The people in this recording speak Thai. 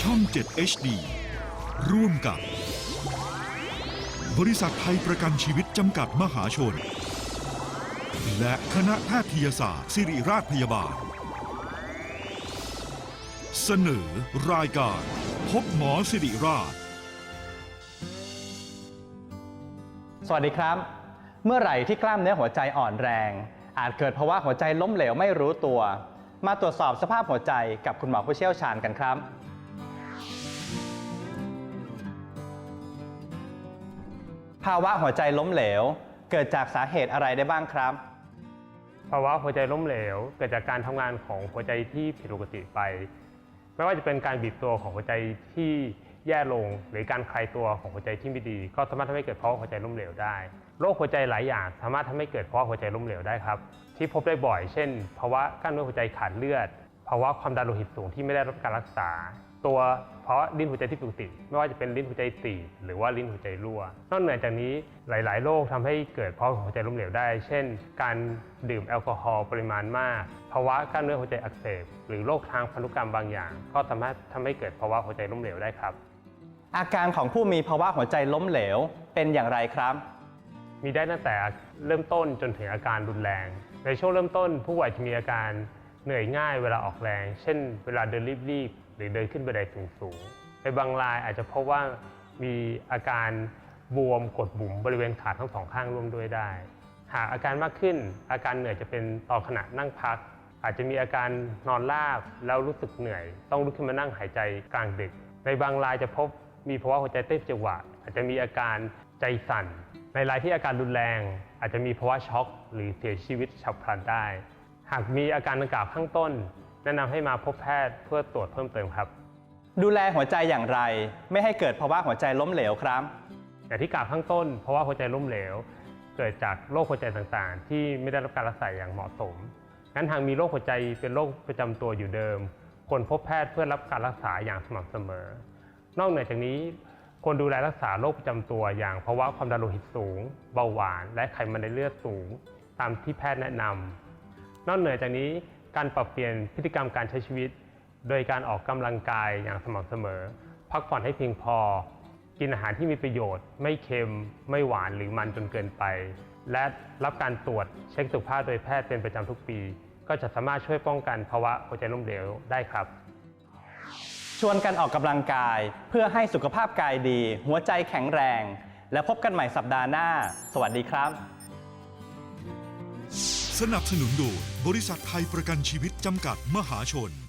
ช่อง 7 HD ร่วมกับ บริษัทไทยประกันชีวิตจำกัดมหาชน และคณะแพทยศาสตร์ ศิริราชพยาบาล เสนอรายการ พบหมอสิริราช สวัสดีครับ เมื่อไหร่ที่กล้ามเนื้อหัวใจอ่อนแรง อาจเกิดภาวะหัวใจล้มเหลวไม่รู้ตัว มาตรวจสอบสภาพหัวใจกับคุณหมอผู้เชี่ยวชาญกันครับ ภาวะหัวใจล้มเหลว เกิดจากสาเหตุอะไรได้บ้างครับ ภาวะหัวใจล้มเหลว เกิดจากการทำงานของหัวใจที่ผิดปกติไป ไม่ว่าจะเป็นการบีบตัวของหัวใจที่ แย่ลง หรือการคลายตัวของหัวใจที่ไม่ดี ก็สามารถทำให้เกิดภาวะหัวใจล้มเหลวได้โรคหัวใจหลายอย่างสามารถทำให้เกิดภาวะหัวใจล้มเหลวได้ครับที่พบได้บ่อย เช่น ภาวะกล้ามเนื้อหัวใจขาดเลือด ภาวะความดันโลหิตสูงที่ไม่ได้รับการรักษา ตัวภาวะลิ้นหัวใจที่ผิดปกติ ไม่ว่าจะเป็นลิ้นหัวใจตีบหรือว่าลิ้นหัวใจรั่วนอกเหนือจากนี้หลาย ๆ โรคทำให้เกิดภาวะหัวใจล้มเหลวได้ เช่น การดื่มแอลกอฮอล์ปริมาณมาก ภาวะกล้ามเนื้อหัวใจอักเสบ หรือโรคทางพันธุกรรมบางอย่าง ก็สามารถทำให้เกิดภาวะหัวใจล้มเหลวได้ครับ อาการของผู้มีภาวะหัวใจล้มเหลวเป็นอย่างไรครับ มีได้ตั้งแต่เริ่มต้นจนถึงอาการรุนแรง ในช่วงเริ่มต้นผู้ป่วยจะมีอาการเหนื่อยง่ายเวลาออกแรง เช่น เวลาเดินรีบๆหรือเดินขึ้นบันไดสูงๆในบางรายอาจจะพบว่ามีอาการบวมกดบุ๋มบริเวณขาทั้งสองข้างร่วมด้วยได้ หากอาการมากขึ้น อาการเหนื่อยจะเป็นตอนขณะนั่งพัก อาจจะมีอาการนอนราบแล้วรู้สึกเหนื่อย ต้องลุกขึ้นมานั่งหายใจกลางดึก ในบางรายจะพบ มีภาวะหัวใจเต้นจังหวะ อาจจะมีอาการใจสั่น ในรายที่อาการรุนแรง อาจจะมีภาวะช็อก หรือเสียชีวิตฉับพลันได้ หากมีอาการดังกล่าวข้างต้น แนะนำให้มาพบแพทย์เพื่อตรวจเพิ่มเติมครับ ดูแลหัวใจอย่างไร ไม่ให้เกิดภาวะหัวใจล้มเหลวครับอย่างที่กล่าวข้างต้นเพราะว่าหัวใจล้มเหลว เกิดจากโรคหัวใจต่างๆ ที่ไม่ได้รับการรักษาอย่างเหมาะสมงั้นหากมีโรคหัวใจเป็นโรคประจำตัวอยู่เดิมควรพบแพทย์เพื่อรับการรักษาอย่างสม่ำเสมอ นอกเหนือจากนี้ควรดูแลรักษาโรคประจำตัว อย่างภาวะความดันโลหิตสูง เบาหวาน และไขมันในเลือดสูง ตามที่แพทย์แนะนำนอกเหนือจากนี้การปรับเปลี่ยนพฤติกรรมการใช้ชีวิต โดยการออกกำลังกายอย่างสม่ำเสมอ พักผ่อนให้เพียงพอ กินอาหารที่มีประโยชน์ ไม่เค็ม ไม่หวานหรือมันจนเกินไป และรับการตรวจเช็คสุขภาพโดยแพทย์เป็นประจำทุกปี ก็จะสามารถช่วยป้องกันภาวะหัวใจล้มเหลวได้ครับ ชวนกันออกกำลังกาย เพื่อให้สุขภาพกายดี หัวใจแข็งแรง แล้วพบกันใหม่สัปดาห์หน้า สวัสดีครับ สนับสนุนโดยบริษัทไทยประกันชีวิตจำกัดมหาชน